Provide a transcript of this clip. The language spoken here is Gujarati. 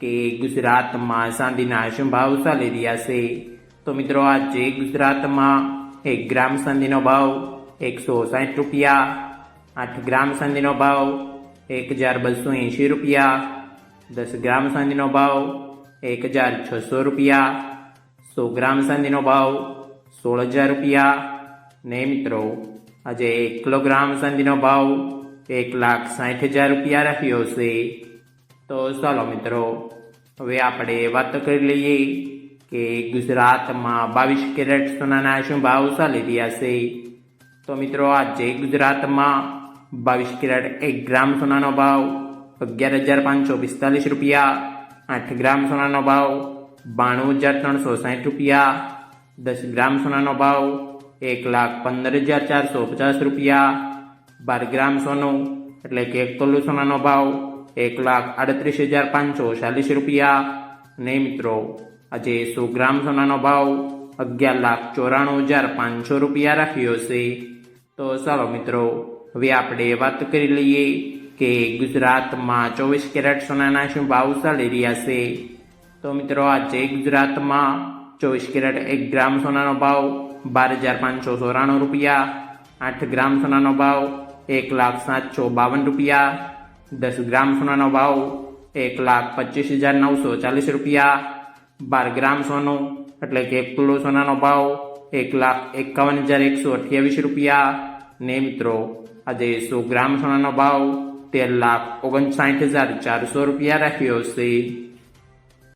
કે ગુજરાતમાં ચાંદીના શું ભાવ ચાલી રહ્યા છે. તો મિત્રો, આજે ગુજરાતમાં એક ગ્રામ ચાંદીનો ભાવ એકસો સાઠ રૂપિયા, આઠ ગ્રામ ચાંદીનો ભાવ એક હજાર બસો એંશી રૂપિયા, દસ ગ્રામ ચાંદીનો ભાવ એક હજાર છસો રૂપિયા, સો ગ્રામ ચાંદીનો ભાવ સોળ હજાર રૂપિયા. ને મિત્રો, આજે એક કિલોગ્રામ ચાંદીનો ભાવ એક લાખ સાઠ હજાર રૂપિયા રાખ્યો છે. તો ચાલો મિત્રો, હવે આપણે વાત કરી લઈએ કે ગુજરાતમાં બાવીસ કેરેટ સોનાના શું ભાવ ચાલી રહ્યા છે. તો મિત્રો, આજે ગુજરાતમાં બાવીસ કેરેટ એક ગ્રામ સોનાનો ભાવ અગિયાર હજાર પાંચસો પિસ્તાલીસ રૂપિયા, આઠ ગ્રામ સોનાનો ભાવ બાણું હજાર ત્રણસો સાઠ રૂપિયા, દસ ગ્રામ સોનાનો ભાવ એક લાખ પંદર હજાર ચારસો પચાસ રૂપિયા, બાર ગ્રામ સોનું એટલે કે એક તોલું સોનાનો ભાવ એક લાખ આડત્રીસ હજાર પાંચસો ચાલીસ રૂપિયા. ને મિત્રો, આજે સો ગ્રામ સોનાનો ભાવ અગિયાર લાખ ચોરાણું હજાર પાંચસો રૂપિયા રાખ્યો છે. તો ચાલો મિત્રો, હવે આપણે વાત કરી લઈએ કે ગુજરાતમાં ચોવીસ કેરેટ સોનાના શું ભાવ ચાલી રહ્યા છે. તો મિત્રો, આજે ગુજરાતમાં ચોવીસ કેરેટ એક ગ્રામ સોનાનો ભાવ બાર હજાર પાંચસો ચોરાણું રૂપિયા. આઠ ગ્રામ સોનાનો ભાવ એક લાખ સાતસો બાવન રૂપિયા. દસ ગ્રામ સોનાનો ભાવ એક લાખ પચીસ હજાર નવસો ચાલીસ રૂપિયા. બાર ગ્રામ સોનું એટલે કે એક કિલો સોનાનો ભાવ એક લાખ એકાવન હજાર એકસો અઠ્યાવીસ રૂપિયા. ને મિત્રો, આજે સો ગ્રામ સોનાનો ભાવ તેર લાખ ઓગણસાઠ હજાર ચારસો રૂપિયા રાખ્યો છે.